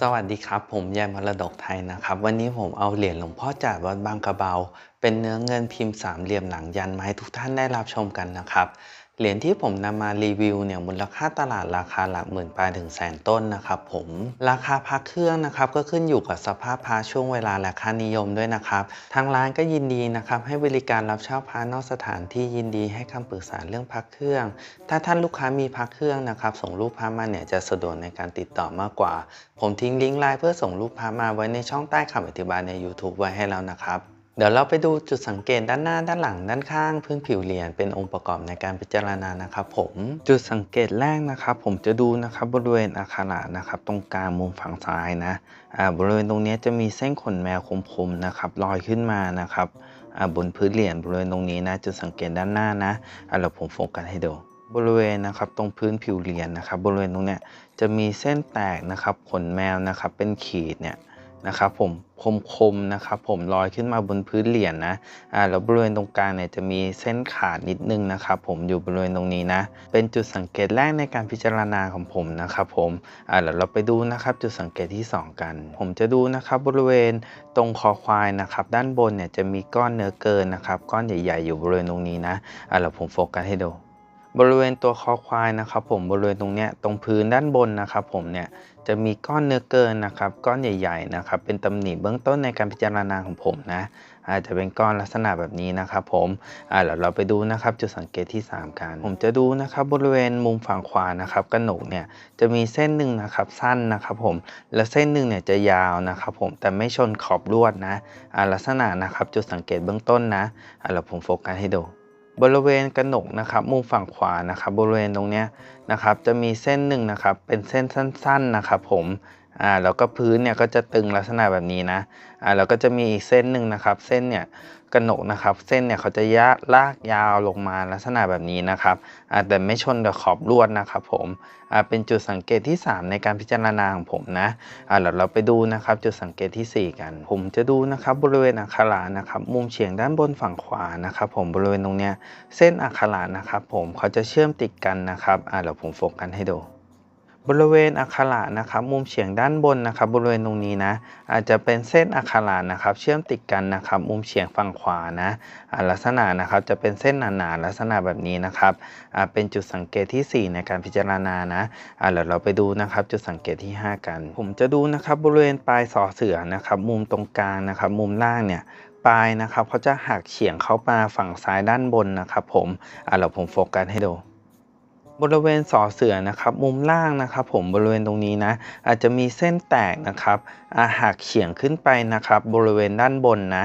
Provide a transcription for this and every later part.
สวัสดีครับ ผมยายมรดกไทยนะครับ วันนี้ผมเอาเหรียญหลวงพ่อจาดวัดบางกระเบา เป็นเนื้อเงินพิมพ์สามเหลี่ยมหลังยันมาให้ทุกท่านได้รับชมกันนะครับ เหรียญที่ผมนำมารีวิวเนี่ยมูลค่าตลาดราคาหลักหมื่นปลายถึงแสนต้นนะครับผมราคาพักเครื่องนะครับก็ขึ้นอยู่กับสภาพพระช่วงเวลาและค่านิยมด้วยนะครับ ทางร้านก็ยินดีนะครับให้บริการรับเช่าพระนอกสถานที่ยินดีให้คำปรึกษาเรื่องพักเครื่อง ถ้าท่านลูกค้ามีพักเครื่องนะครับส่งรูปพระมาเนี่ยจะสะดวกในการติดต่อมากกว่า ผมทิ้งลิงก์ไลน์เพื่อส่งรูปพระมาไว้ในช่องใต้คำอธิบายใน YouTube ไว้ให้แล้วนะครับ เดี๋ยวเราไปดูจุดสังเกตด้านหน้าด้านหลังด้านข้างพื้นผิวเหรียญเป็นองค์ประกอบในการพิจารณานะครับผมจุดสังเกตแรกนะครับ ผมจะดูนะครับบริเวณอักขระนะครับตรงกลางมุมฝั่งซ้ายนะอ่าบริเวณตรงนี้จะมีเส้นขนแมวคมๆนะครับลอยขึ้นมานะครับอ่าบนพื้นเหรียญบริเวณตรงนี้นะจุดสังเกตด้านหน้านะอ่าเราผมโฟกัสให้ดูบริเวณนะครับตรงพื้นผิวเหรียญนะครับบริเวณตรงเนี้ยจะมีเส้นแตกนะครับขนแมวนะครับเป็นขีดเนี่ย นะครับผมคมๆนะครับผมลอยขึ้นมาบนพื้นเหรียญนะอ่าแล้วบริเวณตรงกลางเนี่ยจะมีเส้นขาดนิดนึงนะครับผมอยู่บริเวณตรงนี้นะ เป็นจุดสังเกตแรกในการพิจารณาของผมนะครับผมอ่าเดี๋ยวเราไปดูนะครับจุดสังเกตที่ 2 กัน ผมจะดูนะครับบริเวณตรงคอควายนะครับด้านบนเนี่ยจะมีก้อนเนื้อเกินนะครับก้อนใหญ่ ๆ อยู่บริเวณตรงนี้นะอ่าเดี๋ยวผมโฟกัสให้ดู บริเวณตัวคอควายนะครับผมบริเวณตรงเนี้ยตรงพื้นด้านบนนะครับผมเนี่ยจะมีก้อนเนื้อเกินนะครับก้อนใหญ่ ๆนะครับ เป็นตำหนิเบื้องต้นในการพิจารณาของผมนะอาจจะเป็นก้อนลักษณะแบบนี้นะครับผมอ่าเดี๋ยวเราไปดูนะครับจุดสังเกตที่ 3 กัน ผมจะดูนะครับบริเวณมุมฝั่งขวานะครับกระหนกเนี่ยจะมีเส้นหนึ่งนะครับสั้นนะครับผมและเส้นหนึ่งเนี่ยจะยาวนะครับผมแต่ไม่ชนขอบลวดนะอ่าลักษณะนะครับจุดสังเกตเบื้องต้นนะอ่าเราผมโฟกัสให้ดู บริเวณกระหนกนะครับมุมฝั่งขวานะครับบริเวณตรงเนี้ยนะครับจะมีเส้นหนึ่งนะครับเป็นเส้นสั้นๆนะครับผมอ่าแล้วก็พื้นเนี่ยก็จะตึงลักษณะแบบนี้นะอ่าแล้วก็จะมีอีกเส้นหนึ่งนะครับ เส้นเนี่ย กระหนกนะครับ เส้นเนี่ยเขาจะยะลากยาวลงมาลักษณะแบบนี้นะครับแต่ไม่ชนกับขอบลวดนะครับผมเป็นจุดสังเกตที่ 3 ในการพิจารณาของผมนะอ่าเดี๋ยวเราไปดูนะครับ จุดสังเกตทีสี่ 4 กัน ผมจะดูนะครับบริเวณอักขระนะครับ มุมเฉียงด้านบนฝั่งขวานะครับ ผมบริเวณตรงเนี้ยเส้นอักขระนะครับ ผมเขาจะเชื่อมติดกันนะครับอ่าเดี๋ยวผมโฟกัสให้ดู บริเวณอักขระนะครับ มุมเฉียงด้านบนนะครับ บริเวณตรงนี้นะ อาจจะเป็นเส้นอักขระนะครับ เชื่อมติดกันนะครับ มุมเฉียงฝั่งขวานะลักษณะนะครับจะเป็นเส้นหนาๆลักษณะแบบนี้นะครับเป็นจุดสังเกตทีสี่4 ในการพิจารณานะอ่าเดี๋ยวเราไปดูนะครับ จุดสังเกตที่ 5 กัน ผมจะดูนะครับบริเวณปลายสอเสือนะครับ มุมตรงกลางนะครับ มุมล่างเนี่ยปลายนะครับเขาจะหักเฉียงเข้ามาฝั่งซ้ายด้านบนนะครับ ผมอ่าเราผมโฟกัสให้ดู บริเวณสอเสือนะครับมุมล่างนะครับ ผมบริเวณตรงนี้นะอาจจะมีเส้นแตกนะครับอ่าหักเฉียงขึ้นไปนะครับ บริเวณด้านบนนะ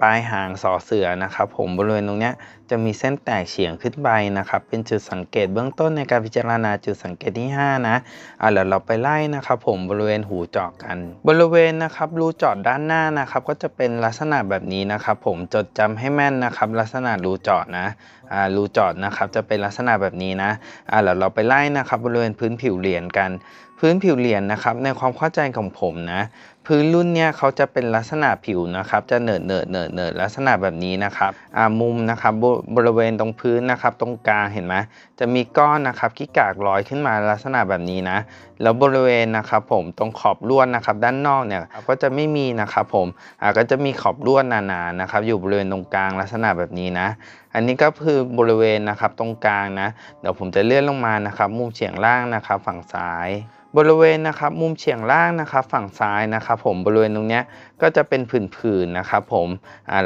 ปลายหางสอเสือนะครับผมบริเวณตรงนี้จะมีเส้นแตกเฉียงขึ้นไปนะครับ เป็นจุดสังเกตเบื้องต้นในการพิจารณาจุดสังเกตที่ 5 นะอ่าเดี๋ยวเราไปไล่นะครับ ผมบริเวณหูเจาะกัน บริเวณนะครับรูเจาะด้านหน้านะครับ ก็จะเป็นลักษณะแบบนี้นะครับ ผมจดจำให้แม่นนะครับ ลักษณะรูเจาะนะอ่ารูเจาะนะครับจะเป็นลักษณะแบบนี้นะอ่าเดี๋ยวเราไปไล่นะครับ บริเวณพื้นผิวเหรียญกัน พื้นผิวเหรียญนะครับ ในความเข้าใจของผมนะ พื้นรุ่นเนี้ยเขาจะเป็นลักษณะผิวนะครับ จะเนิดเนิดเนิดเนิดลักษณะแบบนี้นะครับอ่ามุมนะครับบบริเวณตรงพื้นนะครับ ตรงกลางเห็นไหมจะมีก้อนนะครับขี้กากลอยขึ้นมาลักษณะแบบนี้นะ แล้วบริเวณนะครับ ผมตรงขอบลวดนะครับ ด้านนอกเนี่ยก็จะไม่มีนะครับผมอ่าก็จะมีขอบลวดหนาๆนะครับ อยู่บริเวณตรงกลางลักษณะแบบนี้นะ อันนี้ก็คือบริเวณนะครับตรงกลางนะ เดี๋ยวผมจะเลื่อนลงมานะครับ มุมเฉียงล่างนะครับ ฝั่งซ้าย บริเวณนะครับมุมเฉียงล่างนะครับฝั่งซ้ายนะครับผมบริเวณตรงเนี้ยก็จะเป็นผื่นๆนะครับผม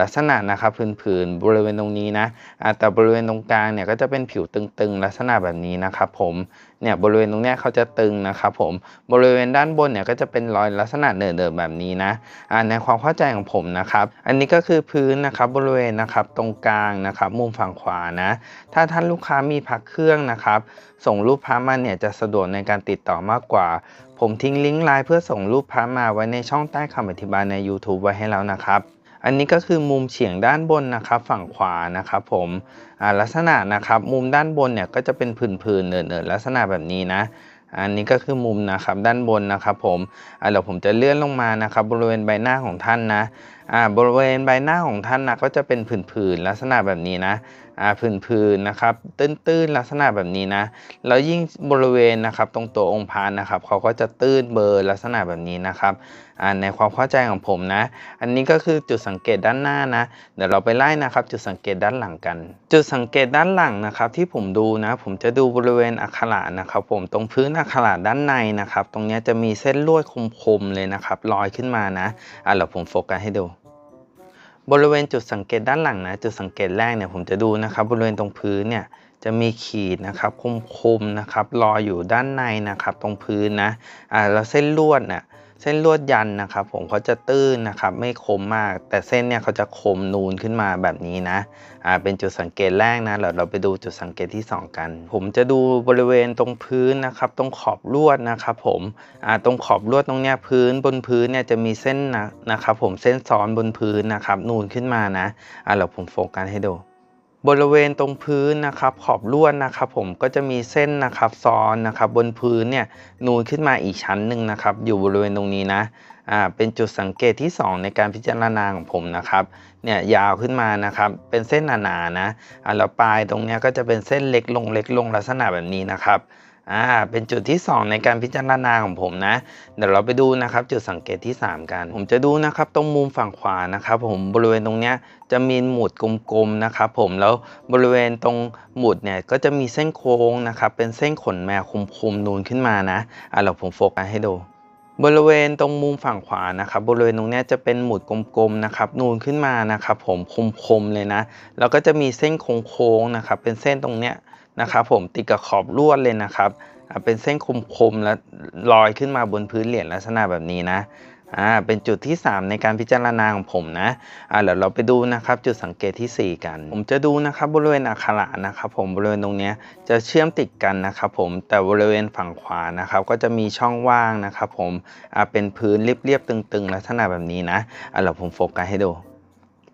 ลักษณะนะครับผื่นๆบริเวณตรงนี้นะแต่บริเวณตรงกลางเนี่ยก็จะเป็นผิวตึงๆ ลักษณะแบบนี้นะครับผมเนี่ยบริเวณตรงเนี้ยเขาจะตึงนะครับผมบริเวณด้านบนเนี่ยก็จะเป็นรอยลักษณะเนิร์ดๆแบบนี้นะในความเข้าใจของผมนะครับอันนี้ก็คือพื้นนะครับบริเวณนะครับตรงกลางนะครับมุมฝั่งขวานะ ถ้าท่านลูกค้ามีพักเครื่องนะครับส่งรูปพระมาเนี่ยจะสะดวกในการติดต่อมากกว่า ผมทิ้งลิงก์ไลน์เพื่อส่งรูปพระมาไว้ในช่องใต้คำอธิบายใน YouTube ไว้ให้แล้วนะครับ อันนี้ก็คือมุมเฉียงด้านบนนะครับ ฝั่งขวานะครับผมลักษณะนะครับ มุมด้านบนเนี่ยก็จะเป็นผื่นๆเนินๆลักษณะแบบนี้นะอันนี้ก็คือมุมนะครับด้านบนนะครับผมเดี๋ยวผมจะเลื่อนลงมานะครับบริเวณใบหน้าของท่านนะ อ่าบริเวณใบหน้าของท่านนะก็จะเป็นผื่นๆลักษณะแบบนี้นะอ่าผื่นๆนะครับ ตื้นๆลักษณะแบบนี้นะแล้วยิ่งบริเวณนะครับตรงตัวองค์พานนะครับเขาก็จะตื้นเบลอร์ลักษณะแบบนี้นะครับอ่าในความเข้าใจของผมนะ อันนี้ก็คือจุดสังเกตด้านหน้านะ เดี๋ยวเราไปไล่นะครับ จุดสังเกตด้านหลังกัน จุดสังเกตด้านหลังนะครับ ที่ผมดูนะ ผมจะดูบริเวณอักขระนะครับ ผมตรงพื้นอักขระด้านในนะครับ ตรงนี้จะมีเส้นลวดคมๆเลยนะครับลอยขึ้นมานะอะเดี๋ยวผมโฟกัสให้ดู บริเวณจุดสังเกตด้านหลังนะจุดสังเกตแรกเนี่ยผมจะดูนะครับ บริเวณตรงพื้นเนี่ยจะมีขีดนะครับคมๆนะครับลอยอยู่ด้านในนะครับ ตรงพื้นนะอ่าแล้วเส้นลวดน่ะ เส้นลวดยันนะครับ ผมเขาจะตื้นนะครับ ไม่คมมาก แต่เส้นเนี่ยเขาจะคมนูนขึ้นมาแบบนี้นะอ่าเป็นจุดสังเกตแรกนะเดี๋ยวเราไปดูจุดสังเกตที่ 2 กัน ผมจะดูบริเวณตรงพื้นนะครับ ตรงขอบลวดนะครับผมอ่าตรงขอบลวดตรงเนี้ยพื้นบนพื้นเนี่ยจะมีเส้นนะนะครับ ผมเส้นซ้อนบนพื้นนะครับ นูนขึ้นมานะอ่าเดี๋ยวผมโฟกัสให้ดู บริเวณตรงพื้นนะครับขอบลวดนะครับผมก็จะมีเส้นนะครับซ้อนนะครับบนพื้นเนี่ยนูนขึ้นมาอีกชั้นหนึ่งนะครับอยู่บริเวณตรงนี้นะอ่าเป็นจุดสังเกตที่ 2 ในการพิจารณาของผมนะครับเนี่ยยาวขึ้นมานะครับเป็นเส้นหนาๆนะอ่าแล้วปลายตรงเนี้ยก็จะเป็นเส้นเล็กลงเล็กลงลักษณะแบบนี้นะครับ อ่าเป็นจุดที่ 2 ในการพิจารณาของผมนะ เดี๋ยวเราไปดูนะครับ จุดสังเกตที่ 3 กัน ผมจะดูนะครับตรงมุมฝั่งขวานะครับผมบริเวณตรงเนี้ยจะมีหมุดกลมๆนะครับผมแล้วบริเวณตรงหมุดเนี่ยก็จะมีเส้นโค้งนะครับเป็นเส้นขนแมวคมๆนูนขึ้นมานะอะเราผมโฟกัสให้ดูบริเวณตรงมุมฝั่งขวานะครับบริเวณตรงนี้จะเป็นหมุดกลมๆนะครับนูนขึ้นมานะครับผมคมๆเลยนะแล้วก็จะมีเส้นโค้งๆนะครับเป็นเส้นตรงเนี้ย นะครับผมติดกับขอบลวดเลยนะครับเป็นเส้นคมๆแล้วลอยขึ้นมาบนพื้นเหรียญลักษณะแบบนี้นะอ่าเป็นจุดที่ 3 ในการพิจารณาของผมนะอ่าเดี๋ยวเราไปดูนะครับจุดสังเกตทีสี่ 4 กัน ผมจะดูนะครับบริเวณอักขระนะครับ ผมบริเวณตรงนี้จะเชื่อมติดกันนะครับผมแต่บริเวณฝั่งขวานะครับ ก็จะมีช่องว่างนะครับ ผมอ่าเป็นพื้นเรียบๆตึงๆ ลักษณะแบบนี้นะอ่าเดี๋ยวผมโฟกัสให้ดู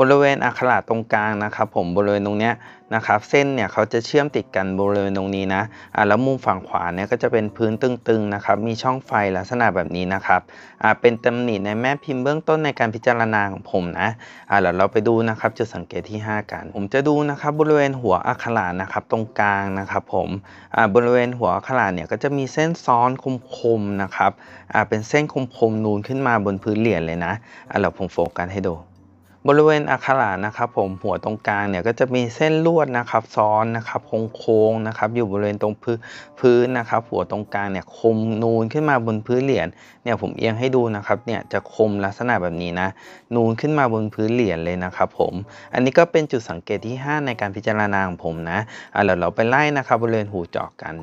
บริเวณอักขระตรงกลางนะครับผมบริเวณตรงเนี้ยนะครับเส้นเนี่ยเขาจะเชื่อมติดกันบริเวณตรงนี้นะอ่าแล้วมุมฝั่งขวาเนี่ยก็จะเป็นพื้นตึงๆนะครับมีช่องไฟลักษณะแบบนี้นะครับอ่าเป็นตำหนิในแม่พิมพ์เบื้องต้นในการพิจารณาของผมนะอ่าเดี๋ยวเราไปดูนะครับจุดสังเกตที่ 5 กัน ผมจะดูนะครับบริเวณหัวอักขระนะครับตรงกลางนะครับผมอ่าบริเวณหัวอักขระเนี่ยก็จะมีเส้นซ้อนคมๆนะครับอ่าเป็นเส้นคมๆนูนขึ้นมาบนพื้นเหรียญเลยนะอ่าเราผมโฟกัสให้ดู บริเวณอักขระนะครับผมหัวตรงกลางเนี่ยก็จะมีเส้นลวดนะครับซ้อนนะครับโค้งๆนะครับอยู่บริเวณตรงพื้นนนะครับหัวตรงกลางเนี่ยคมนูนขึ้นมาบนพื้นเหรียญเนี่ยผมเอียงให้ดูนะครับเนี่ยจะคมลักษณะแบบนี้นะนูนขึ้นมาบนพื้นเหรียญเลยนะครับผมอันนี้ก็เป็นจุดสังเกตที่ 5 ในการพิจารณาของผมนะอะเดี๋ยวเราไปไล่นะครับบริเวณหูเจาะกัน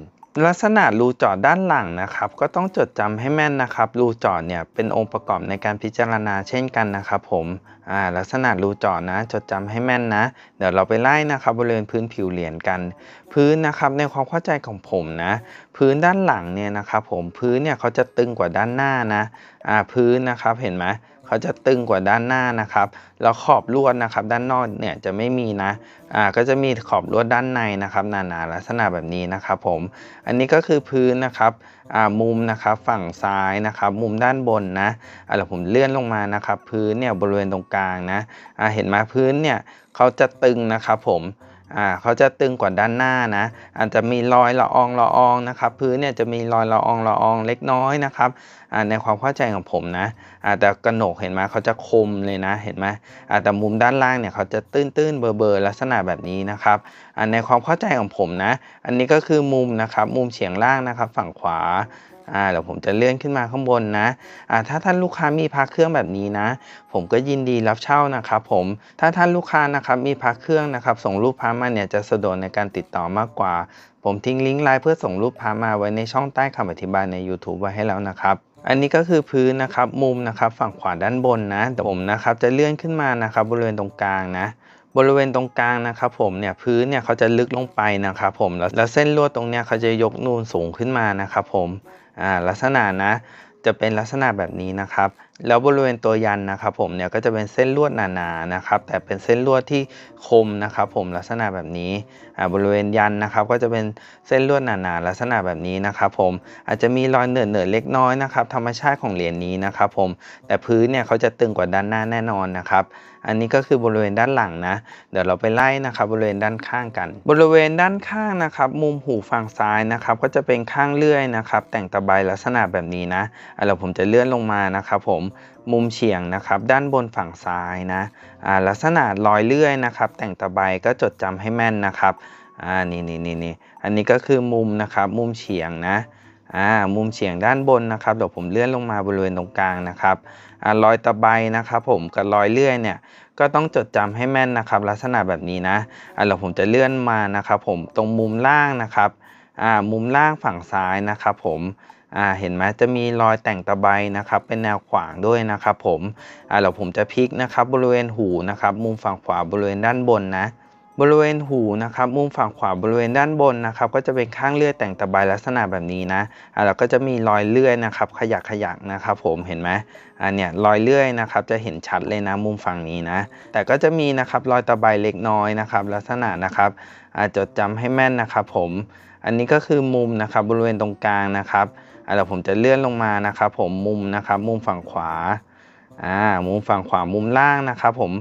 ลักษณะรูจาะด้านหลังนะครับ ก็ต้องจดจำให้แม่นนะครับ รูจาะเนี่ยเป็นองค์ประกอบในการพิจารณาเช่นกันนะครับ ผมอ่าลักษณะรูจาะนะ จดจำให้แม่นนะ เดี๋ยวเราไปไล่นะครับบริเวณพื้นผิวเหรียญกัน พื้นนะครับในความเข้าใจของผมนะ พื้นด้านหลังเนี่ยนะครับผมพื้นเนี่ยเขาจะตึงกว่าด้านหน้านะอ่าพื้นนะครับเห็นไหม เขาจะตึงกว่าด้านหน้านะครับ แล้วขอบลวดนะครับด้านนอกเนี่ยจะไม่มีนะอ่าก็จะมีขอบลวดด้านในนะครับหนาๆลักษณะแบบนี้นะครับผมอันนี้ก็คือพื้นนะครับอ่ามุมนะครับฝั่งซ้ายนะครับ มุมด้านบนนะอ่าเดี๋ยวผมเลื่อนลงมานะครับ พื้นเนี่ยบริเวณตรงกลางนะอ่าเห็นไหมพื้นเนี่ยเขาจะตึงนะครับผม อ่าเขาจะตึงกว่าด้านหน้านะ อาจจะมีรอยละอองละอองนะครับ พื้นเนี่ยจะมีรอยละอองละอองเล็กน้อยนะครับอ่าในความเข้าใจของผมนะอ่าแต่กระหนกเห็นไหมเขาจะคมเลยนะเห็นไหมอ่าแต่มุมด้านล่างเนี่ยเขาจะตื้นตื้นๆเบอร์เบอร์ลักษณะแบบนี้นะครับอ่าในความเข้าใจของผมนะ อันนี้ก็คือมุมนะครับ มุมเฉียงล่างนะครับ ฝั่งขวา อ่าเดี๋ยวผมจะเลื่อนขึ้นมาข้างบนนะอ่าถ้าท่านลูกค้ามีพักเครื่องแบบนี้นะ ผมก็ยินดีรับเช่านะครับผมถ้าท่านลูกค้านะครับมีพักเครื่องนะครับ ส่งรูปพามาเนี่ยจะสะดวกในการติดต่อมากกว่า ผมทิ้งลิงก์ไลน์เพื่อส่งรูปพามาไว้ในช่องใต้คำอธิบายใน YouTube ไว้ให้แล้วนะครับอันนี้ก็คือพื้นนะครับมุมนะครับฝั่งขวาด้านบนนะแต่ผมนะครับจะเลื่อนขึ้นมานะครับบริเวณตรงกลางนะ บริเวณตรงกลางนะครับผมเนี่ยพื้นเนี่ยเขาจะลึกลงไปนะครับผมแล้วแล้วเส้นลวดตรงเนี้ยเขาจะยกนูนสูงขึ้นมานะครับผม ลักษณะนะจะเป็นลักษณะแบบนี้นะครับแล้วบริเวณตัวยันนะครับผมเนี่ยก็จะเป็นเส้นลวดหนาๆนะครับ แต่เป็นเส้นลวดที่คมนะครับ ผมลักษณะแบบนี้บริเวณยันนะครับ ก็จะเป็นเส้นลวดหนาๆลักษณะแบบนี้นะครับ ผมอาจจะมีรอยเหนื่อยๆเล็กน้อยนะครับธรรมชาติของเหรียญนี้นะครับ ผมแต่พื้นเนี่ยเขาจะตึงกว่าด้านหน้าแน่นอนนะครับอันนี้ก็คือบริเวณด้านหลังนะ เดี๋ยวเราไปไล่นะครับ บริเวณด้านข้างกัน บริเวณด้านข้างนะครับ มุมหูฝั่งซ้ายนะครับ ก็จะเป็นข้างเลื่อยนะครับ แต่งตะไบลักษณะแบบนี้นะเดี๋ยวผมจะเลื่อนลงมานะครับ ผมมุมเฉียงนะครับ ด้านบนฝั่งซ้ายนะลักษณะรอยเลื่อยนะครับ แต่งตะไบก็จดจำให้แม่นนะครับอ่านี่นี่นี่นี่อันนี้ก็คือมุมนะครับ มุมเฉียงนะอ่ามุมเฉียงด้านบนนะครับเดี๋ยวผมเลื่อนลงมาบริเวณตรงกลางนะครับอ่ารอยตะไบนะครับ ผมกับรอยเลื่อยเนี่ยก็ต้องจดจำให้แม่นนะครับ ลักษณะแบบนี้นะอะเดี๋ยวผมจะเลื่อนมานะครับ ผมตรงมุมล่างนะครับ อ่ามุมล่างฝั่งซ้ายนะครับผมอ่าเห็นไหมจะมีรอยแต่งตะไบนะครับ เป็นแนวขวางด้วยนะครับผมอ่าเดี๋ยวผมจะพลิกนะครับบริเวณหูนะครับมุมฝั่งขวาบริเวณด้านบนนะบริเวณหูนะครับมุมฝั่งขวาบริเวณด้านบนนะครับ ก็จะเป็นข้างเลื่อยแต่งตะไบลักษณะแบบนี้นะอ่าแล้วก็จะมีรอยเลื่อยนะครับ ขยักขยักนะครับ ผมเห็นไหมอันเนี้ยรอยเลื่อยนะครับ จะเห็นชัดเลยนะมุมฝั่งนี้นะ แต่ก็จะมีนะครับรอยตะไบเล็กน้อยนะครับ ลักษณะนะครับอาจจดจำให้แม่นนะครับ ผม อันนี้ก็คือมุมนะครับบริเวณตรงกลางนะครับเดี๋ยวผมจะเลื่อนลงมานะครับ ผมมุมนะครับมุมฝั่งขวาอ่ามุมฝั่งขวามุมล่างนะครับผม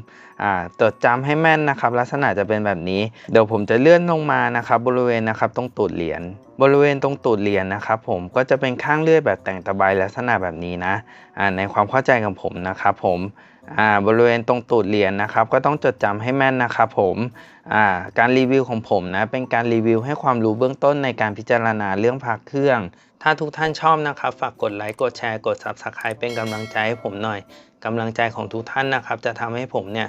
อ่าจดจำให้แม่นนะครับ ลักษณะจะเป็นแบบนี้ เดี๋ยวผมจะเลื่อนลงมานะครับ บริเวณนะครับตรงตูดเหรียญ บริเวณตรงตูดเหรียญนะครับผมก็จะเป็นข้างเลื่อยแบบแต่งตะไบลักษณะแบบนี้นะในความเข้าใจของผมนะครับผมบริเวณตรงตูดเหรียญนะครับ ก็ต้องจดจำให้แม่นนะครับผมการรีวิวของผมนะเป็นการรีวิวให้ความรู้เบื้องต้นในการพิจารณาเรื่องพักเครื่อง ถ้าทุกท่านชอบนะครับฝากกดไลค์กดแชร์กด Subscribe เป็นกำลังใจให้ผมหน่อยกำลังใจของทุกท่านนะครับจะทำให้ผมเนี่ย